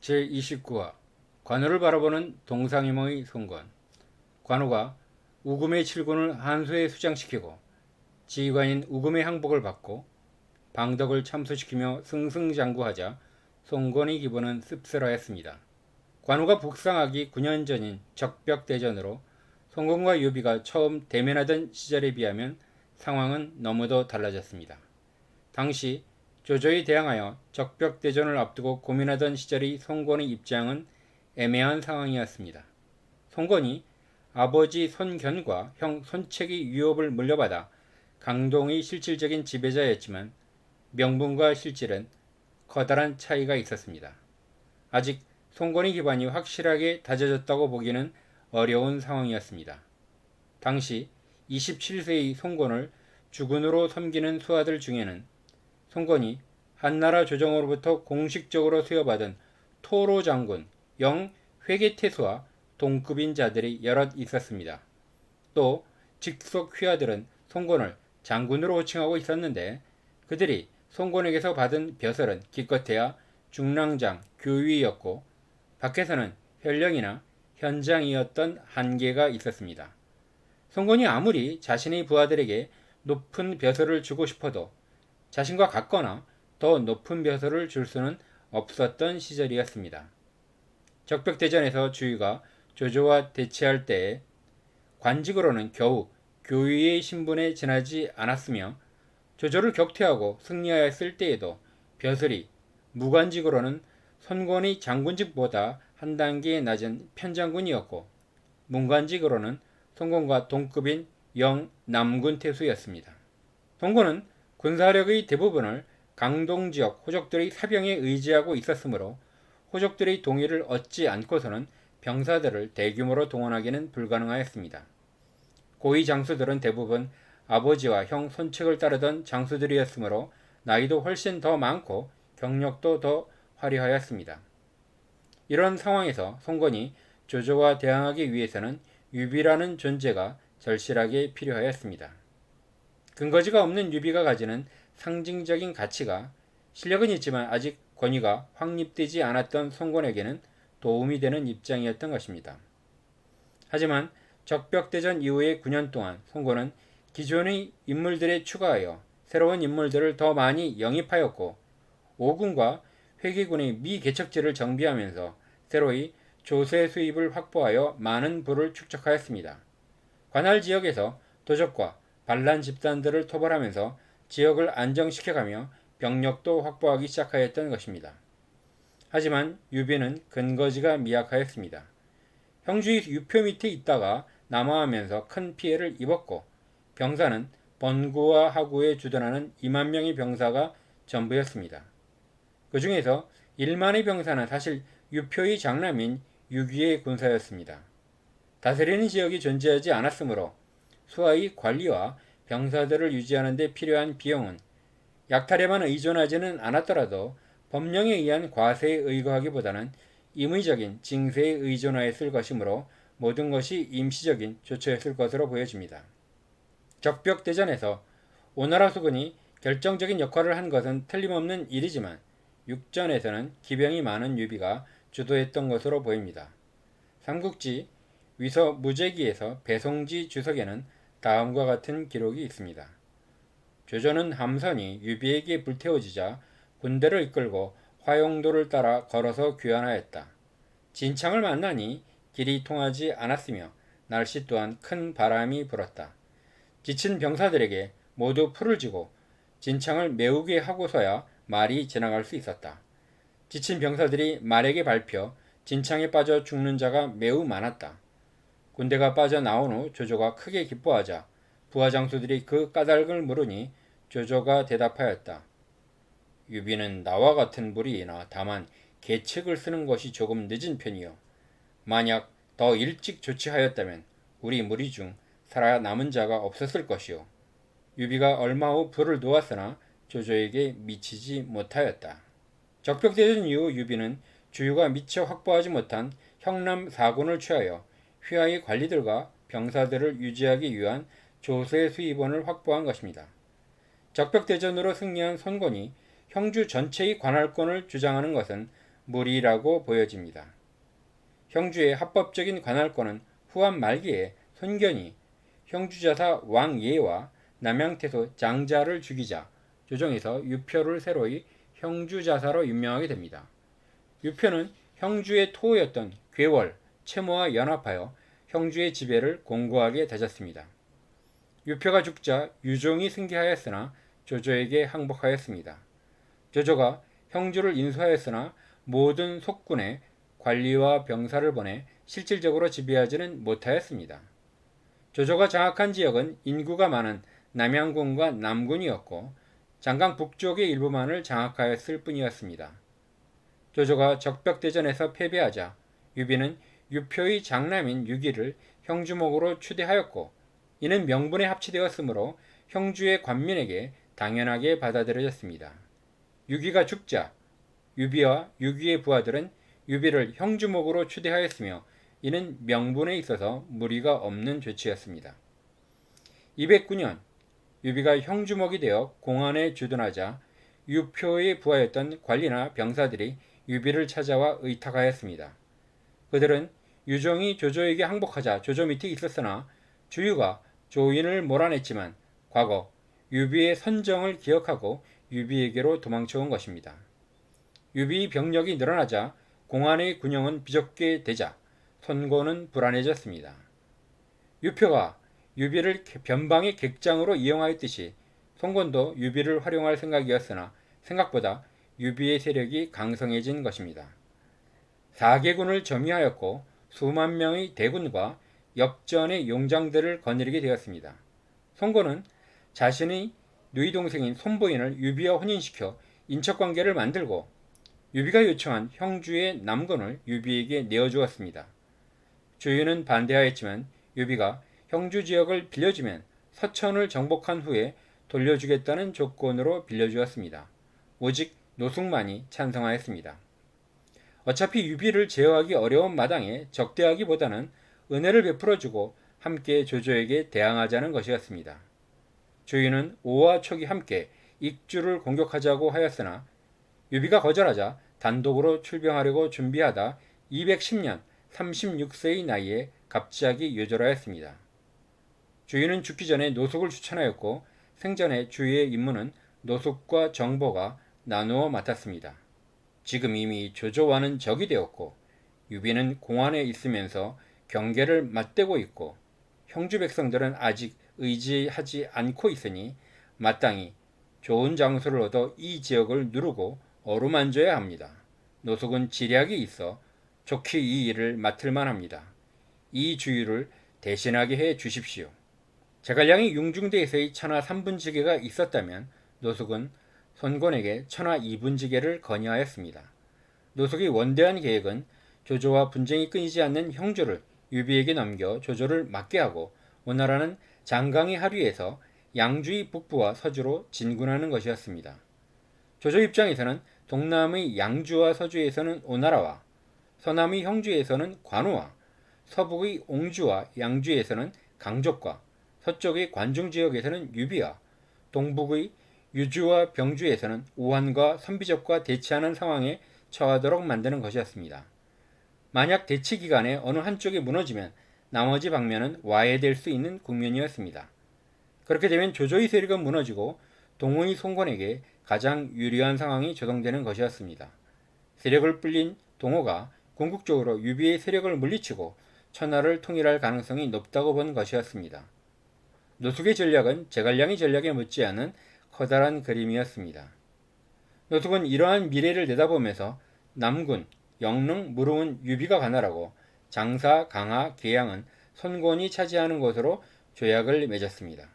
제29화 관우를 바라보는 동상이모의 송건 관우가 우금의 칠군을 한수에 수장시키고 지휘관인 우금의 항복을 받고 방덕을 참수시키며 승승장구하자 송건의 기분은 씁쓸하였습니다. 관우가 북상하기 9년 전인 적벽대전으로 송건과 유비가 처음 대면하던 시절에 비하면 상황은 너무도 달라졌습니다. 당시 조조에 대항하여 적벽대전을 앞두고 고민하던 시절의 송건의 입장은 애매한 상황이었습니다. 송건이 아버지 손견과 형 손책의 유업을 물려받아 강동의 실질적인 지배자였지만 명분과 실질은 커다란 차이가 있었습니다. 아직 송건의 기반이 확실하게 다져졌다고 보기는 어려운 상황이었습니다. 당시 27세의 송건을 주군으로 섬기는 수하들 중에는 송건이 한나라 조정으로부터 공식적으로 수여받은 토로 장군, 영 회계태수와 동급인 자들이 여럿 있었습니다. 또 직속 휘하들은 송건을 장군으로 호칭하고 있었는데 그들이 송건에게서 받은 벼슬은 기껏해야 중랑장, 교위였고 밖에서는 현령이나 현장이었던 한계가 있었습니다. 송건이 아무리 자신의 부하들에게 높은 벼슬을 주고 싶어도 자신과 같거나 더 높은 벼슬을 줄 수는 없었던 시절이었습니다. 적벽대전에서 주위가 조조와 대치할 때에 관직으로는 겨우 교위의 신분에 지나지 않았으며 조조를 격퇴하고 승리하였을 때에도 벼슬이 무관직으로는 선권의 장군직보다 한 단계 낮은 편장군이었고 문관직으로는 송건과 동급인 영 남군 태수였습니다. 송건은 군사력의 대부분을 강동 지역 호족들의 사병에 의지하고 있었으므로 호족들의 동의를 얻지 않고서는 병사들을 대규모로 동원하기는 불가능하였습니다. 고위 장수들은 대부분 아버지와 형 손책을 따르던 장수들이었으므로 나이도 훨씬 더 많고 경력도 더 화려하였습니다. 이런 상황에서 송건이 조조와 대항하기 위해서는 유비라는 존재가 절실하게 필요하였습니다. 근거지가 없는 유비가 가지는 상징적인 가치가 실력은 있지만 아직 권위가 확립되지 않았던 송건에게는 도움이 되는 입장이었던 것입니다. 하지만 적벽대전 이후의 9년 동안 송건은 기존의 인물들에 추가하여 새로운 인물들을 더 많이 영입하였고 오군과 회계군의 미개척지를 정비하면서 새로이 조세 수입을 확보하여 많은 부를 축적하였습니다. 관할 지역에서 도적과 반란 집단들을 토벌하면서 지역을 안정시켜가며 병력도 확보하기 시작하였던 것입니다. 하지만 유비는 근거지가 미약하였습니다. 형주의 유표 밑에 있다가 남하하면서 큰 피해를 입었고 병사는 번구와 하구에 주둔하는 2만 명의 병사가 전부였습니다. 그 중에서 1만의 병사는 사실 유표의 장남인 유기의 군사였습니다. 다스리는 지역이 존재하지 않았으므로 수하의 관리와 병사들을 유지하는 데 필요한 비용은 약탈에만 의존하지는 않았더라도 법령에 의한 과세에 의거하기보다는 임의적인 징세에 의존하였을 것이므로 모든 것이 임시적인 조처였을 것으로 보여집니다. 적벽대전에서 오나라 수군이 결정적인 역할을 한 것은 틀림없는 일이지만 육전에서는 기병이 많은 유비가 주도했던 것으로 보입니다. 삼국지 위서 무제기에서 배송지 주석에는 다음과 같은 기록이 있습니다. 조조는 함선이 유비에게 불태워지자 군대를 이끌고 화용도를 따라 걸어서 귀환하였다. 진창을 만나니 길이 통하지 않았으며 날씨 또한 큰 바람이 불었다. 지친 병사들에게 모두 풀을 쥐고 진창을 메우게 하고서야 말이 지나갈 수 있었다. 지친 병사들이 말에게 밟혀 진창에 빠져 죽는 자가 매우 많았다. 군대가 빠져나온 후 조조가 크게 기뻐하자 부하 장수들이 그 까닭을 물으니 조조가 대답하였다. 유비는 나와 같은 무리이나 다만 계책을 쓰는 것이 조금 늦은 편이요. 만약 더 일찍 조치하였다면 우리 무리 중 살아남은 자가 없었을 것이요. 유비가 얼마 후 불을 놓았으나 조조에게 미치지 못하였다. 적벽대전 이후 유비는 주유가 미처 확보하지 못한 형남 4군을 취하여 휘하의 관리들과 병사들을 유지하기 위한 조세 수입원을 확보한 것입니다. 적벽대전으로 승리한 선권이 형주 전체의 관할권을 주장하는 것은 무리라고 보여집니다. 형주의 합법적인 관할권은 후한 말기에 손견이 형주자사 왕예와 남양태소 장자를 죽이자 조정에서 유표를 새로이 형주자사로 임명하게 됩니다. 유표는 형주의 토호였던 괴월, 채모와 연합하여 형주의 지배를 공고하게 다졌습니다. 유표가 죽자 유종이 승계하였으나 조조에게 항복하였습니다. 조조가 형주를 인수하였으나 모든 속군에 관리와 병사를 보내 실질적으로 지배하지는 못하였습니다. 조조가 장악한 지역은 인구가 많은 남양군과 남군이었고 장강 북쪽의 일부만을 장악하였을 뿐이었습니다. 조조가 적벽대전에서 패배하자 유비는 유표의 장남인 유기를 형주목으로 추대하였고 이는 명분에 합치되었으므로 형주의 관민에게 당연하게 받아들여졌습니다. 유기가 죽자 유비와 유기의 부하들은 유비를 형주목으로 추대하였으며 이는 명분에 있어서 무리가 없는 조치였습니다. 209년 유비가 형주목이 되어 공안에 주둔하자 유표의 부하였던 관리나 병사들이 유비를 찾아와 의탁하였습니다. 그들은 유종이 조조에게 항복하자 조조 밑에 있었으나 주유가 조인을 몰아냈지만 과거 유비의 선정을 기억하고 유비에게로 도망쳐온 것입니다. 유비의 병력이 늘어나자 공안의 군영은 비좁게 되자 선고는 불안해졌습니다. 유표가 유비를 변방의 객장으로 이용하였듯이 송건도 유비를 활용할 생각이었으나 생각보다 유비의 세력이 강성해진 것입니다. 4개군을 점유하였고 수만 명의 대군과 역전의 용장들을 거느리게 되었습니다. 송건은 자신의 누이 동생인 손부인을 유비와 혼인시켜 인척관계를 만들고 유비가 요청한 형주의 남건을 유비에게 내어주었습니다. 주유는 반대하였지만 유비가 형주 지역을 빌려주면 서천을 정복한 후에 돌려주겠다는 조건으로 빌려주었습니다. 오직 노숙만이 찬성하였습니다. 어차피 유비를 제어하기 어려운 마당에 적대하기보다는 은혜를 베풀어주고 함께 조조에게 대항하자는 것이었습니다. 조유는 오와 촉이 함께 익주를 공격하자고 하였으나 유비가 거절하자 단독으로 출병하려고 준비하다 210년 36세의 나이에 갑자기 요절하였습니다. 주유는 죽기 전에 노숙을 추천하였고 생전에 주유의 임무는 노숙과 정보가 나누어 맡았습니다. 지금 이미 조조와는 적이 되었고 유비는 공안에 있으면서 경계를 맞대고 있고 형주 백성들은 아직 의지하지 않고 있으니 마땅히 좋은 장소를 얻어 이 지역을 누르고 어루만져야 합니다. 노숙은 지략이 있어 좋게 이 일을 맡을 만 합니다. 이 주유를 대신하게 해 주십시오. 제갈량이 융중대에서의 천하 3분지계가 있었다면 노숙은 손권에게 천하 2분지계를 건의하였습니다. 노숙의 원대한 계획은 조조와 분쟁이 끊이지 않는 형조를 유비에게 넘겨 조조를 맡게 하고 오나라는 장강의 하류에서 양주의 북부와 서주로 진군하는 것이었습니다. 조조 입장에서는 동남의 양주와 서주에서는 오나라와 서남의 형주에서는 관우와 서북의 옹주와 양주에서는 강족과 서쪽의 관중 지역에서는 유비와 동북의 유주와 병주에서는 우한과 선비적과 대치하는 상황에 처하도록 만드는 것이었습니다. 만약 대치 기간에 어느 한쪽이 무너지면 나머지 방면은 와해될 수 있는 국면이었습니다. 그렇게 되면 조조의 세력은 무너지고 동호의 송건에게 가장 유리한 상황이 조성되는 것이었습니다. 세력을 불린 동호가 궁극적으로 유비의 세력을 물리치고 천하를 통일할 가능성이 높다고 본 것이었습니다. 노숙의 전략은 제갈량의 전략에 못지않은 커다란 그림이었습니다. 노숙은 이러한 미래를 내다보면서 남군, 영릉, 무릉은 유비가 가나라고 장사, 강하, 계양은 손권이 차지하는 것으로 조약을 맺었습니다.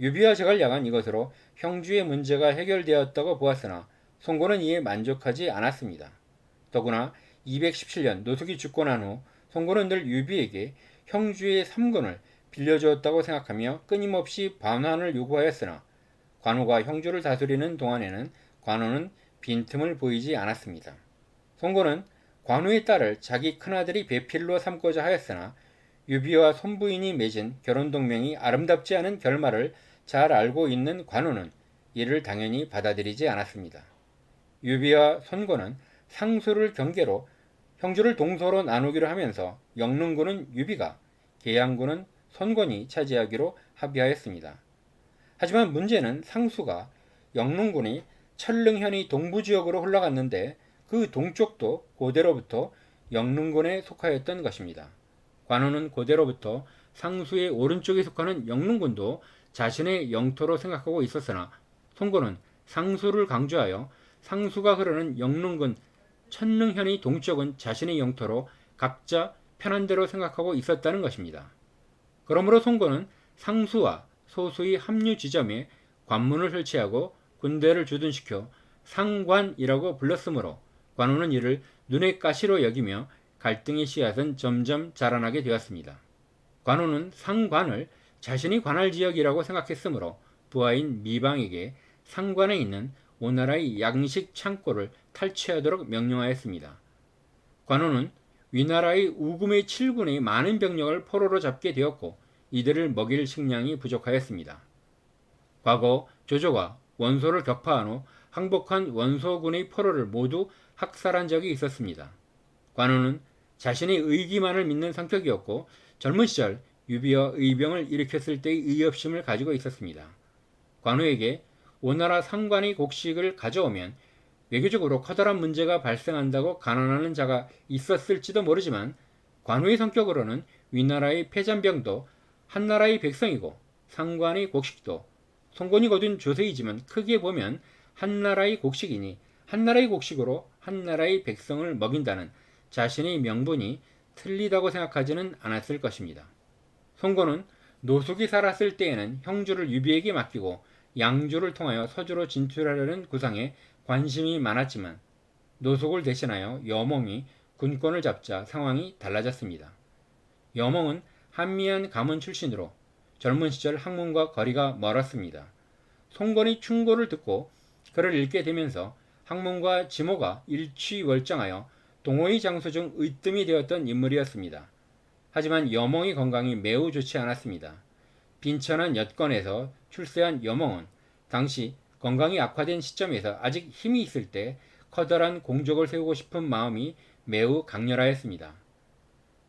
유비와 제갈량은 이것으로 형주의 문제가 해결되었다고 보았으나 송곤은 이에 만족하지 않았습니다. 더구나 217년 노숙이 죽고 난 후 송곤은 늘 유비에게 형주의 3권을 빌려주었다고 생각하며 끊임없이 반환을 요구하였으나 관우가 형주를 다스리는 동안에는 관우는 빈틈을 보이지 않았습니다. 송곤은 관우의 딸을 자기 큰아들이 배필로 삼고자 하였으나 유비와 손부인이 맺은 결혼 동맹이 아름답지 않은 결말을 잘 알고 있는 관우는 이를 당연히 받아들이지 않았습니다. 유비와 손권은 상수를 경계로 형주를 동서로 나누기로 하면서 영릉군은 유비가 계양군은 손권이 차지하기로 합의하였습니다. 하지만 문제는 상수가 영릉군이 철릉현이 동부 지역으로 흘러갔는데 그 동쪽도 고대로부터 영릉군에 속하였던 것입니다. 관우는 고대로부터 상수의 오른쪽에 속하는 영릉군도 자신의 영토로 생각하고 있었으나 송고는 상수를 강조하여 상수가 흐르는 영릉군 천릉현의 동쪽은 자신의 영토로 각자 편한 대로 생각하고 있었다는 것입니다. 그러므로 송고는 상수와 소수의 합류 지점에 관문을 설치하고 군대를 주둔시켜 상관이라고 불렀으므로 관우는 이를 눈의 가시로 여기며 갈등의 씨앗은 점점 자라나게 되었습니다. 관우는 상관을 자신이 관할 지역이라고 생각했으므로 부하인 미방에게 상관에 있는 오나라의 양식 창고를 탈취하도록 명령하였습니다. 관우는 위나라의 우금의 7군의 많은 병력을 포로로 잡게 되었고 이들을 먹일 식량이 부족하였습니다. 과거 조조가 원소를 격파한 후 항복한 원소군의 포로를 모두 학살한 적이 있었습니다. 관우는 자신의 의기만을 믿는 성격이었고 젊은 시절 유비와 의병을 일으켰을 때의 의협심을 가지고 있었습니다. 관우에게 오나라 상관의 곡식을 가져오면 외교적으로 커다란 문제가 발생한다고 간언하는 자가 있었을지도 모르지만 관우의 성격으로는 위나라의 패잔병도 한나라의 백성이고 상관의 곡식도 송곤이 거둔 조세이지만 크게 보면 한나라의 곡식이니 한나라의 곡식으로 한나라의 백성을 먹인다는 자신의 명분이 틀리다고 생각하지는 않았을 것입니다. 송곤은 노숙이 살았을 때에는 형주를 유비에게 맡기고 양주를 통하여 서주로 진출하려는 구상에 관심이 많았지만 노숙을 대신하여 여몽이 군권을 잡자 상황이 달라졌습니다. 여몽은 한미안 가문 출신으로 젊은 시절 학문과 거리가 멀었습니다. 송건이 충고를 듣고 그를 읽게 되면서 학문과 지모가 일취월장하여 동호의 장소 중 으뜸이 되었던 인물이었습니다. 하지만 여몽의 건강이 매우 좋지 않았습니다. 빈천한 여건에서 출세한 여몽은 당시 건강이 악화된 시점에서 아직 힘이 있을 때 커다란 공적을 세우고 싶은 마음이 매우 강렬하였습니다.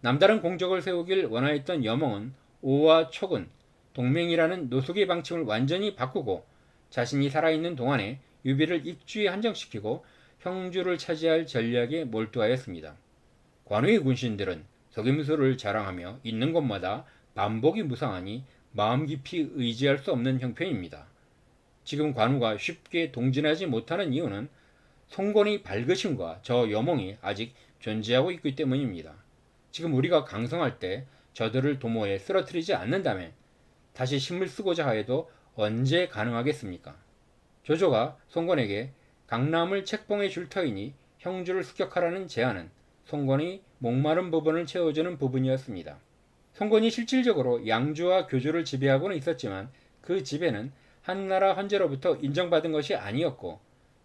남다른 공적을 세우길 원하였던 여몽은 오와 촉은 동맹이라는 노숙의 방침을 완전히 바꾸고 자신이 살아있는 동안에 유비를 입주에 한정시키고 형주를 차지할 전략에 몰두하였습니다. 관우의 군신들은 석임수를 자랑하며 있는 곳마다 반복이 무상하니 마음 깊이 의지할 수 없는 형편입니다. 지금 관우가 쉽게 동진하지 못하는 이유는 송건의 발그심과 저 여몽이 아직 존재하고 있기 때문입니다. 지금 우리가 강성할 때 저들을 도모에 쓰러뜨리지 않는다면 다시 힘을 쓰고자 하여도 언제 가능하겠습니까? 조조가 송건에게 강남을 책봉해 줄 터이니 형주를 습격하라는 제안은 송건이 목마른 부분을 채워주는 부분이었습니다. 송건이 실질적으로 양주와 교주를 지배하고는 있었지만 그 지배는 한나라 헌제로부터 인정받은 것이 아니었고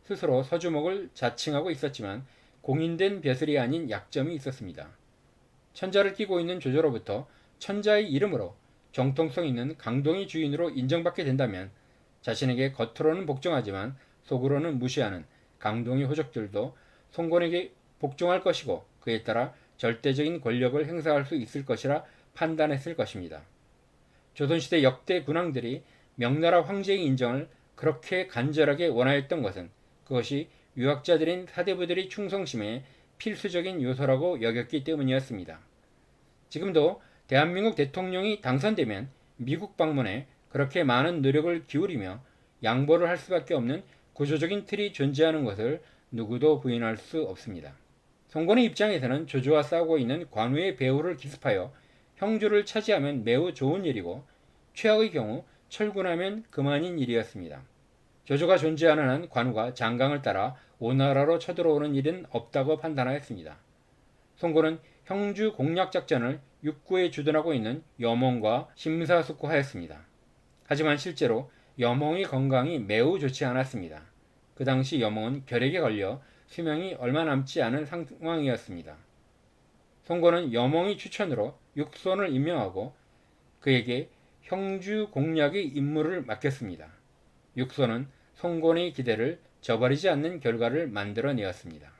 스스로 서주목을 자칭하고 있었지만 공인된 벼슬이 아닌 약점이 있었습니다. 천자를 끼고 있는 조조로부터 천자의 이름으로 정통성 있는 강동의 주인으로 인정받게 된다면 자신에게 겉으로는 복종하지만 속으로는 무시하는 강동의 호적들도 송곤에게 복종할 것이고 그에 따라 절대적인 권력을 행사할 수 있을 것이라 판단했을 것입니다. 조선시대 역대 군왕들이 명나라 황제의 인정을 그렇게 간절하게 원하였던 것은 그것이 유학자들인 사대부들의 충성심에 필수적인 요소라고 여겼기 때문이었습니다. 지금도 대한민국 대통령이 당선되면 미국 방문에 그렇게 많은 노력을 기울이며 양보를 할 수밖에 없는 구조적인 틀이 존재하는 것을 누구도 부인할 수 없습니다. 송건의 입장에서는 조조와 싸우고 있는 관우의 배후를 기습하여 형주를 차지하면 매우 좋은 일이고 최악의 경우 철군하면 그만인 일이었습니다. 조조가 존재하는 한 관우가 장강을 따라 오나라로 쳐들어오는 일은 없다고 판단하였습니다. 송고는 형주 공략 작전을 육구에 주둔하고 있는 여몽과 심사숙고하였습니다. 하지만 실제로 여몽의 건강이 매우 좋지 않았습니다. 그 당시 여몽은 결핵에 걸려 수명이 얼마 남지 않은 상황이었습니다. 송고는 여몽의 추천으로 육손을 임명하고 그에게 형주 공략의 임무를 맡겼습니다. 육손은 송곤의 기대를 저버리지 않는 결과를 만들어내었습니다.